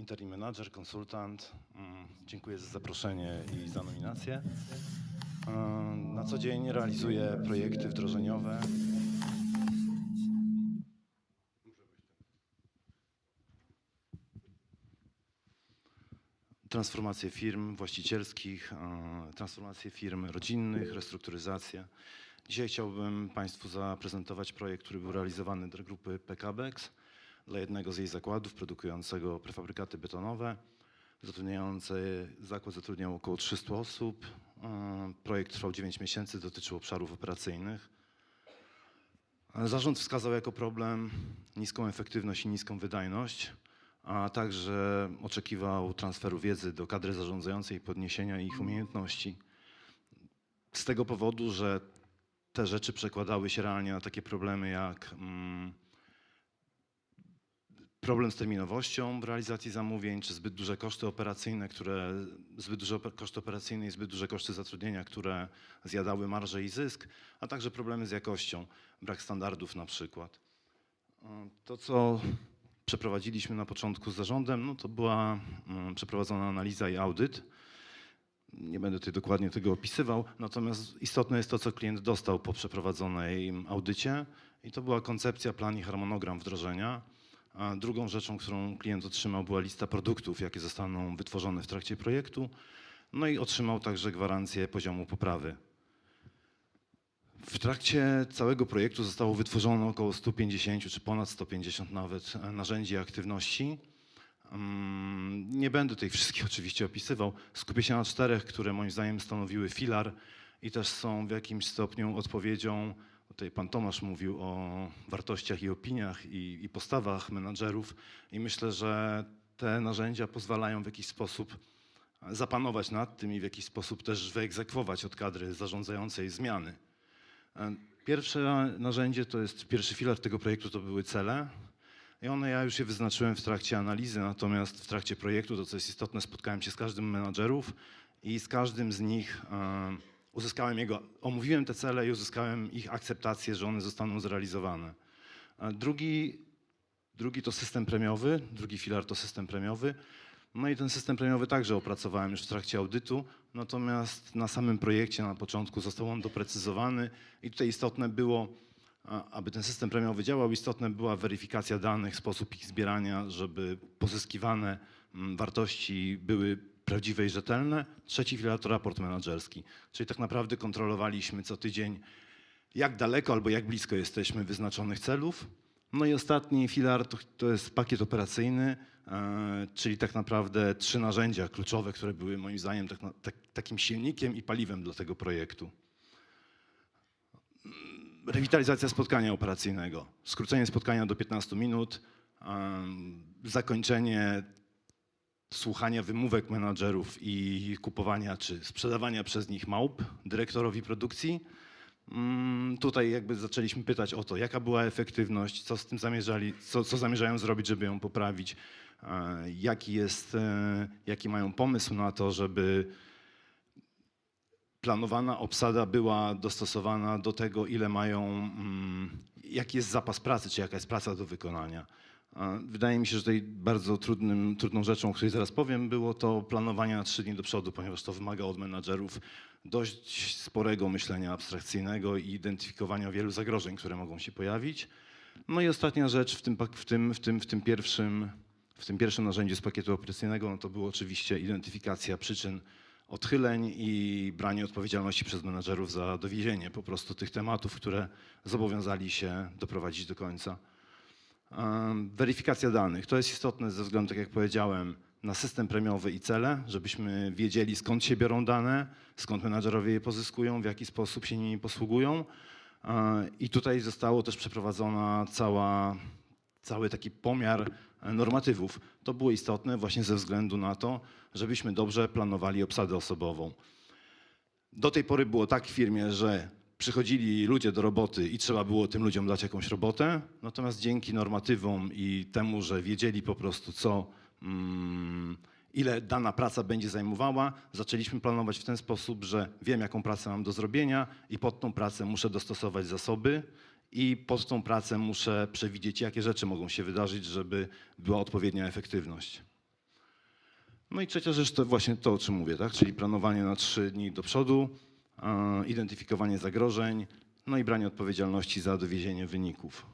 interim manager, konsultant. Mm, Dziękuję za zaproszenie i za nominację. E, Na co dzień realizuję projekty wdrożeniowe. Transformacje firm właścicielskich, e, transformacje firm rodzinnych, restrukturyzację. Dzisiaj chciałbym Państwu zaprezentować projekt, który był realizowany dla grupy PKBEX, dla jednego z jej zakładów produkującego prefabrykaty betonowe. Zatrudniający zakład zatrudniał około 300 osób. E, Projekt trwał 9 miesięcy, dotyczył obszarów operacyjnych. E, Zarząd wskazał jako problem niską efektywność i niską wydajność, a także oczekiwał transferu wiedzy do kadry zarządzającej i podniesienia ich umiejętności. Z tego powodu, że te rzeczy przekładały się realnie na takie problemy jak mm, problem z terminowością w realizacji zamówień, czy zbyt duże koszty operacyjne, które, zbyt duże koszty operacyjne i zbyt duże koszty zatrudnienia, które zjadały marżę i zysk, a także problemy z jakością, brak standardów na przykład. E, To, co przeprowadziliśmy na początku z zarządem, no to była mm, przeprowadzona analiza i audyt. Nie będę tutaj dokładnie tego opisywał, natomiast istotne jest to, co klient dostał po przeprowadzonej audycie i to była koncepcja, plan i harmonogram wdrożenia. A drugą rzeczą, którą klient otrzymał, była lista produktów, jakie zostaną wytworzone w trakcie projektu. No i otrzymał także gwarancję poziomu poprawy. W trakcie całego projektu zostało wytworzono około 150 czy ponad 150 nawet narzędzi i aktywności. Mm, Nie będę tych wszystkich oczywiście opisywał. Skupię się na czterech, które moim zdaniem stanowiły filar i też są w jakimś stopniu odpowiedzią. Tutaj pan Tomasz mówił o wartościach i opiniach i, i postawach menadżerów i myślę, że te narzędzia pozwalają w jakiś sposób zapanować nad tym i w jakiś sposób też wyegzekwować od kadry zarządzającej zmiany. Pierwsze narzędzie to jest pierwszy filar tego projektu, to były cele. I one ja już je wyznaczyłem w trakcie analizy, natomiast w trakcie projektu, to co jest istotne, spotkałem się z każdym menadżerów i z każdym z nich e, uzyskałem jego, omówiłem te cele i uzyskałem ich akceptację, że one zostaną zrealizowane. Drugi, drugi to system premiowy, drugi filar to system premiowy. No i ten system premiowy także opracowałem już w trakcie audytu, natomiast na samym projekcie na początku został on doprecyzowany i tutaj istotne było, aby ten system premiowy działał, istotna była weryfikacja danych, sposób ich zbierania, żeby pozyskiwane mm, wartości były prawdziwe i rzetelne. Trzeci filar to raport menedżerski, czyli tak naprawdę kontrolowaliśmy co tydzień, jak daleko albo jak blisko jesteśmy wyznaczonych celów. No i ostatni filar to, to jest pakiet operacyjny, e, czyli tak naprawdę trzy narzędzia kluczowe, które były moim zdaniem tak, tak, takim silnikiem i paliwem dla tego projektu. Rewitalizacja spotkania operacyjnego, skrócenie spotkania do 15 minut, em, zakończenie słuchania wymówek menadżerów i kupowania czy sprzedawania przez nich małp dyrektorowi produkcji. Mm, Tutaj jakby zaczęliśmy pytać o to, jaka była efektywność, co z tym zamierzali, co, co zamierzają zrobić, żeby ją poprawić, e, jaki jest, e, jaki mają pomysł na to, żeby planowana obsada była dostosowana do tego, ile mają, mm, jaki jest zapas pracy, czy jaka jest praca do wykonania. Wydaje mi się, że tutaj bardzo trudnym, trudną rzeczą, o której zaraz powiem, było to planowanie na trzy dni do przodu, ponieważ to wymaga od menadżerów dość sporego myślenia abstrakcyjnego i identyfikowania wielu zagrożeń, które mogą się pojawić. No i ostatnia rzecz w tym, w tym, w tym, w tym, pierwszym, w tym pierwszym narzędziu z pakietu operacyjnego, no to było oczywiście identyfikacja przyczyn odchyleń i branie odpowiedzialności przez menadżerów za dowiezienie po prostu tych tematów, które zobowiązali się doprowadzić do końca. Weryfikacja danych. To jest istotne ze względu, tak jak powiedziałem, na system premiowy i cele, żebyśmy wiedzieli skąd się biorą dane, skąd menadżerowie je pozyskują, w jaki sposób się nimi posługują. I tutaj zostało też przeprowadzona cała, cały taki pomiar e, normatywów. To było istotne właśnie ze względu na to, żebyśmy dobrze planowali obsadę osobową. Do tej pory było tak w firmie, że przychodzili ludzie do roboty i trzeba było tym ludziom dać jakąś robotę, natomiast dzięki normatywom i temu, że wiedzieli po prostu co, mm, ile dana praca będzie zajmowała, zaczęliśmy planować w ten sposób, że wiem jaką pracę mam do zrobienia i pod tą pracę muszę dostosować zasoby i pod tą pracę muszę przewidzieć jakie rzeczy mogą się wydarzyć, żeby była odpowiednia efektywność. No i trzecia rzecz to właśnie to, o czym mówię, tak? czyli planowanie na trzy dni do przodu, identyfikowanie zagrożeń, no i branie odpowiedzialności za dowiezienie wyników.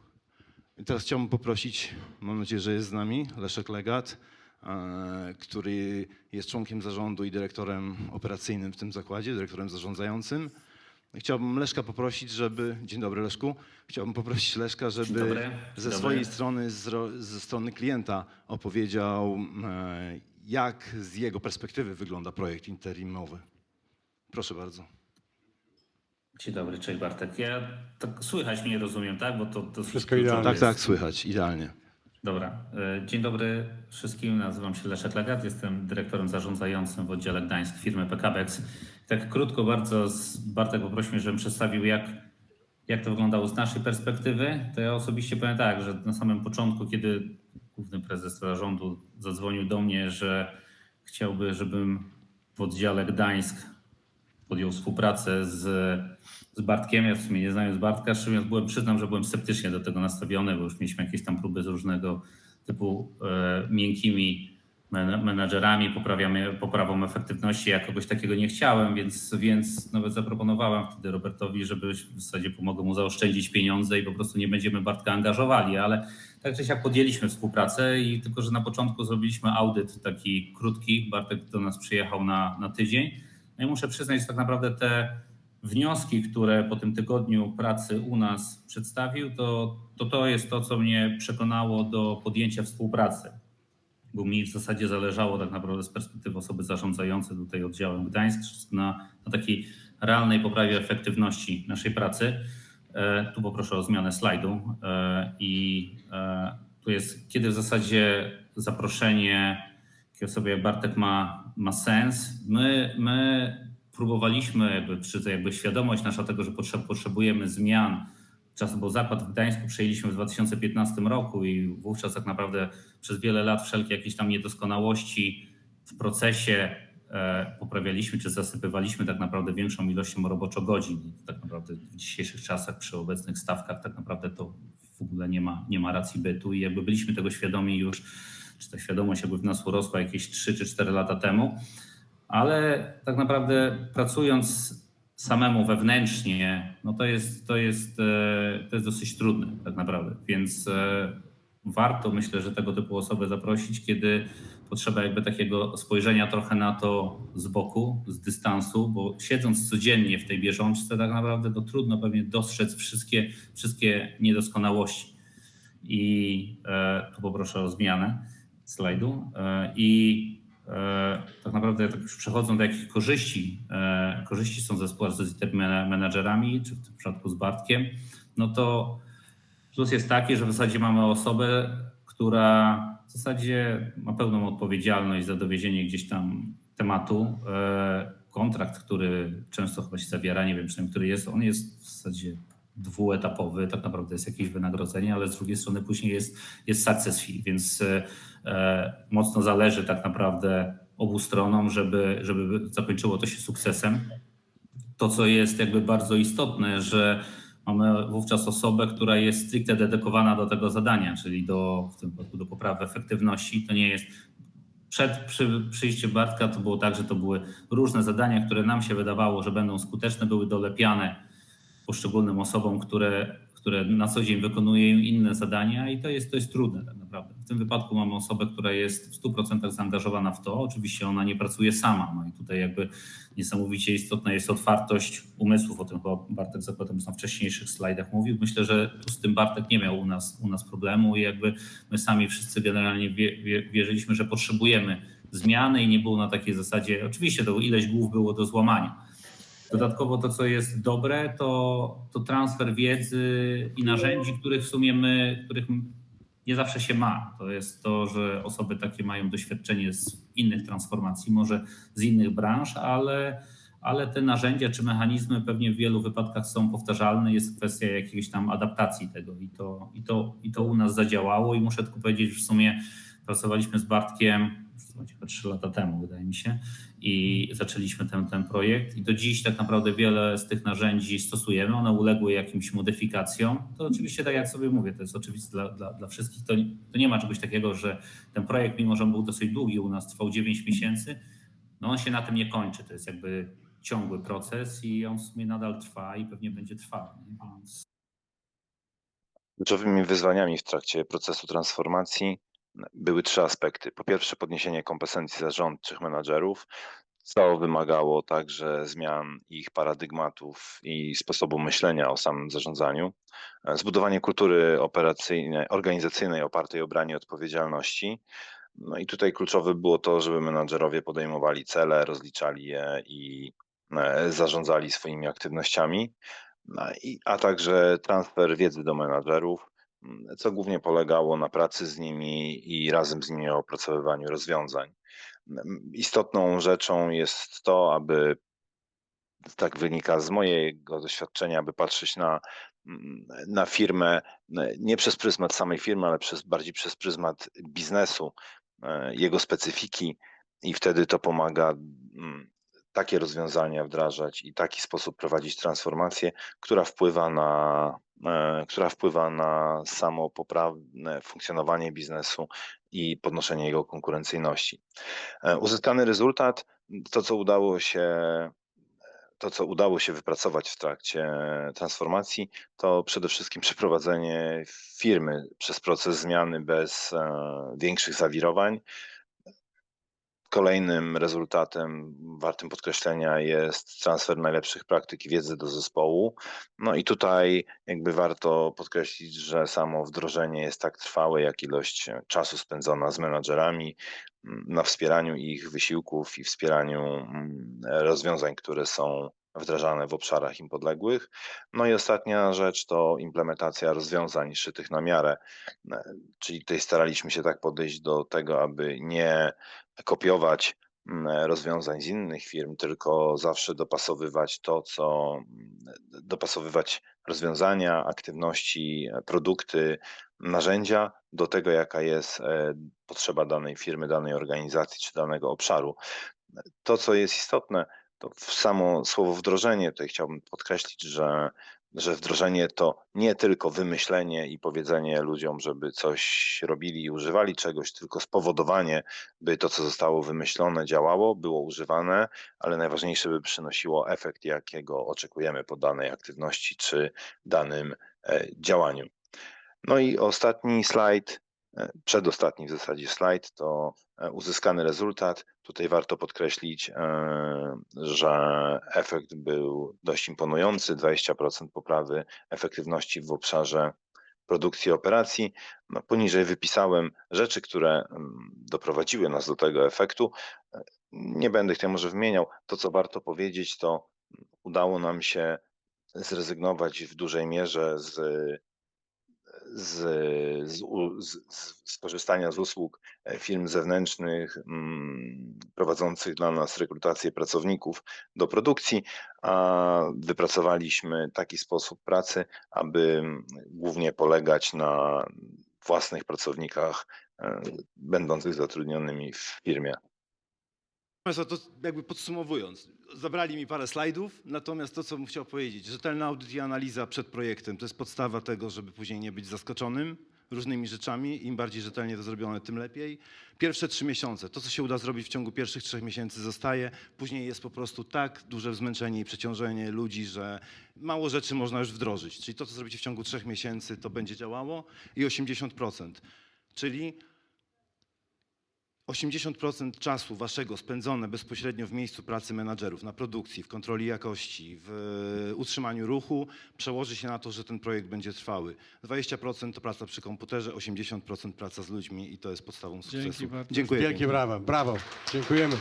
I teraz chciałbym poprosić, mam nadzieję, że jest z nami, Leszek Legat, e, który jest członkiem zarządu i dyrektorem operacyjnym w tym zakładzie, dyrektorem zarządzającym. Chciałbym Leszka poprosić, żeby. Dzień dobry, Leszku. Chciałbym poprosić Leszka, żeby dobry. Ze dobry. swojej strony, ze strony klienta opowiedział, e, jak z jego perspektywy wygląda projekt interimowy. Proszę bardzo. Dzień dobry, cześć Bartek. Ja tak słychać mnie rozumiem, tak? Bo to, to Wszystko idealnie. Tak, jest. tak, słychać, idealnie. Dobra. E, Dzień dobry wszystkim. Nazywam się Leszek Legat. Jestem dyrektorem zarządzającym w oddziale Gdańsk firmy PKBEX. Tak krótko bardzo z Bartek poprosił mnie, żebym przedstawił jak, jak to wyglądało z naszej perspektywy. To ja osobiście powiem tak, że na samym początku, kiedy główny prezes zarządu zadzwonił do mnie, że chciałby, żebym w oddziale Gdańsk podjął współpracę z, z Bartkiem. Ja w sumie nie znając Bartka, mówiąc, byłem, przyznam, że byłem sceptycznie do tego nastawiony, bo już mieliśmy jakieś tam próby z różnego typu e, miękkimi men- menadżerami, poprawiamy, poprawą efektywności. Ja kogoś takiego nie chciałem, więc, więc nawet zaproponowałem wtedy Robertowi, żeby w zasadzie pomogę mu zaoszczędzić pieniądze i po prostu nie będziemy Bartka angażowali, ale tak czy siak podjęliśmy współpracę i tylko, że na początku zrobiliśmy audyt taki krótki. Bartek do nas przyjechał na, na tydzień. No i muszę przyznać, że tak naprawdę te wnioski, które po tym tygodniu pracy u nas przedstawił, to to, to jest to, co mnie przekonało do podjęcia współpracy. Bo mi w zasadzie zależało tak naprawdę z perspektywy osoby zarządzającej tutaj oddziałem Gdańsk na, na takiej realnej poprawie efektywności naszej pracy. E, Tu poproszę o zmianę slajdu. E, I e, tu jest, kiedy w zasadzie zaproszenie takiej osoby jak Bartek ma, ma sens. My, my próbowaliśmy, jakby, czy to jakby świadomość nasza tego, że potrzeb, potrzebujemy zmian, czas, bo zakład w Gdańsku przejęliśmy w 2015 roku i wówczas tak naprawdę przez wiele lat wszelkie jakieś tam niedoskonałości w procesie e, poprawialiśmy czy zasypywaliśmy tak naprawdę większą ilością roboczo-godzin. Tak naprawdę w dzisiejszych czasach przy obecnych stawkach tak naprawdę to w ogóle nie ma, nie ma racji bytu i jakby byliśmy tego świadomi już, czy ta świadomość jakby w nas urosła jakieś 3 czy 4 lata temu, ale tak naprawdę pracując samemu wewnętrznie, no to jest, to jest, e, to jest dosyć trudne tak naprawdę, więc e, warto myślę, że tego typu osoby zaprosić, kiedy potrzeba jakby takiego spojrzenia trochę na to z boku, z dystansu, bo siedząc codziennie w tej bieżączce tak naprawdę to trudno pewnie dostrzec wszystkie, wszystkie niedoskonałości. I e, tu poproszę o zmianę slajdu. E, I e, tak naprawdę tak już przechodzą do jakich korzyści, e, korzyści są ze współpracy z menadżerami, czy w tym przypadku z Bartkiem, no to plus jest taki, że w zasadzie mamy osobę, która w zasadzie ma pełną odpowiedzialność za dowiezienie gdzieś tam tematu. Kontrakt, który często chyba się zawiera, nie wiem przynajmniej który jest, on jest w zasadzie dwuetapowy, tak naprawdę jest jakieś wynagrodzenie, ale z drugiej strony później jest, jest success fee, więc e, mocno zależy tak naprawdę obu stronom, żeby, żeby zakończyło to się sukcesem. To, co jest jakby bardzo istotne, że mamy wówczas osobę, która jest stricte dedykowana do tego zadania, czyli do, w tym wypadku do poprawy efektywności. To nie jest przed przy, przyjściem Bartka to było tak, że to były różne zadania, które nam się wydawało, że będą skuteczne, były dolepiane poszczególnym osobom, które, które na co dzień wykonują inne zadania i to jest, to jest trudne tak naprawdę. W tym wypadku mamy osobę, która jest w 100% zaangażowana w to. Oczywiście ona nie pracuje sama, no i tutaj jakby niesamowicie istotna jest otwartość umysłów, o tym chyba Bartek zakładam na wcześniejszych slajdach mówił. Myślę, że z tym Bartek nie miał u nas, u nas problemu i jakby my sami wszyscy generalnie wie, wie, wierzyliśmy, że potrzebujemy zmiany i nie było na takiej zasadzie, oczywiście to ileś głów było do złamania. Dodatkowo to, co jest dobre, to, to transfer wiedzy i narzędzi, których w sumie my, których nie zawsze się ma. To jest to, że osoby takie mają doświadczenie z innych transformacji, może z innych branż, ale, ale te narzędzia czy mechanizmy pewnie w wielu wypadkach są powtarzalne. Jest kwestia jakiejś tam adaptacji tego i to, i to, i to u nas zadziałało. I muszę tylko powiedzieć, że w sumie pracowaliśmy z Bartkiem chyba 3 lata temu, wydaje mi się, i zaczęliśmy ten, ten projekt. I do dziś tak naprawdę wiele z tych narzędzi stosujemy. One uległy jakimś modyfikacjom. To oczywiście, tak jak sobie mówię, to jest oczywiste dla, dla, dla wszystkich. To, to nie ma czegoś takiego, że ten projekt, mimo że on był dosyć długi u nas, trwał 9 miesięcy, no on się na tym nie kończy. To jest jakby ciągły proces i on w sumie nadal trwa i pewnie będzie trwał. Więc Kluczowymi wyzwaniami w trakcie procesu transformacji były trzy aspekty. Po pierwsze, podniesienie kompetencji zarządczych menadżerów, co wymagało także zmian ich paradygmatów i sposobu myślenia o samym zarządzaniu. Zbudowanie kultury operacyjnej, organizacyjnej opartej o branie odpowiedzialności. No i tutaj kluczowe było to, żeby menadżerowie podejmowali cele, rozliczali je i e, zarządzali swoimi aktywnościami. No a także transfer wiedzy do menadżerów, co głównie polegało na pracy z nimi i razem z nimi opracowywaniu rozwiązań. Istotną rzeczą jest to, aby tak wynika z mojego doświadczenia, aby patrzeć na, na firmę nie przez pryzmat samej firmy, ale przez, bardziej przez pryzmat biznesu, e, jego specyfiki i wtedy to pomaga takie rozwiązania wdrażać i taki sposób prowadzić transformację, która wpływa na, która wpływa na samo poprawne funkcjonowanie biznesu i podnoszenie jego konkurencyjności. E, Uzyskany rezultat, to co udało się to, co udało się wypracować w trakcie transformacji, to przede wszystkim przeprowadzenie firmy przez proces zmiany bez e, większych zawirowań. Kolejnym rezultatem wartym podkreślenia jest transfer najlepszych praktyk i wiedzy do zespołu. No i tutaj jakby warto podkreślić, że samo wdrożenie jest tak trwałe, jak ilość czasu spędzona z menadżerami mm, na wspieraniu ich wysiłków i wspieraniu mm, rozwiązań, które są wdrażane w obszarach im podległych. No i ostatnia rzecz to implementacja rozwiązań szytych na miarę, E, czyli tutaj staraliśmy się tak podejść do tego, aby nie kopiować rozwiązań z innych firm, tylko zawsze dopasowywać to, co dopasowywać rozwiązania, aktywności, e, produkty, narzędzia do tego, jaka jest e, potrzeba danej firmy, danej organizacji czy danego obszaru. To, co jest istotne, to w samo słowo wdrożenie, tutaj chciałbym podkreślić, że, że wdrożenie to nie tylko wymyślenie i powiedzenie ludziom, żeby coś robili i używali czegoś, tylko spowodowanie, by to, co zostało wymyślone, działało, było używane, ale najważniejsze, by przynosiło efekt, jakiego oczekujemy po danej aktywności czy danym e, działaniu. No i ostatni slajd, przedostatni w zasadzie slajd, to e, uzyskany rezultat. Tutaj warto podkreślić, e, że efekt był dość imponujący, 20% poprawy efektywności w obszarze produkcji operacji. No, poniżej wypisałem rzeczy, które mm, doprowadziły nas do tego efektu. E, Nie będę ich tutaj może wymieniał. To, co warto powiedzieć, to udało nam się zrezygnować w dużej mierze z z, z, z z korzystania z usług e, firm zewnętrznych mm, prowadzących dla nas rekrutację pracowników do produkcji, a wypracowaliśmy taki sposób pracy, aby mm, głównie polegać na własnych pracownikach e, będących zatrudnionymi w firmie. Państwa, to jakby podsumowując, zabrali mi parę slajdów, natomiast to, co bym chciał powiedzieć, rzetelny audyt i analiza przed projektem to jest podstawa tego, żeby później nie być zaskoczonym różnymi rzeczami. Im bardziej rzetelnie to zrobione, tym lepiej. Pierwsze trzy miesiące, to co się uda zrobić w ciągu pierwszych trzech miesięcy zostaje, później jest po prostu tak duże zmęczenie i przeciążenie ludzi, że mało rzeczy można już wdrożyć. Czyli to, co zrobicie w ciągu trzech miesięcy, to będzie działało i 80%. Czyli 80% czasu waszego spędzone bezpośrednio w miejscu pracy menadżerów, na produkcji, w kontroli jakości, w e, utrzymaniu ruchu, przełoży się na to, że ten projekt będzie trwały. 20% to praca przy komputerze, 80% praca z ludźmi i to jest podstawą sukcesu. Dzięki bardzo. Dziękuję. Wielkie brawa. Brawo. Dziękujemy.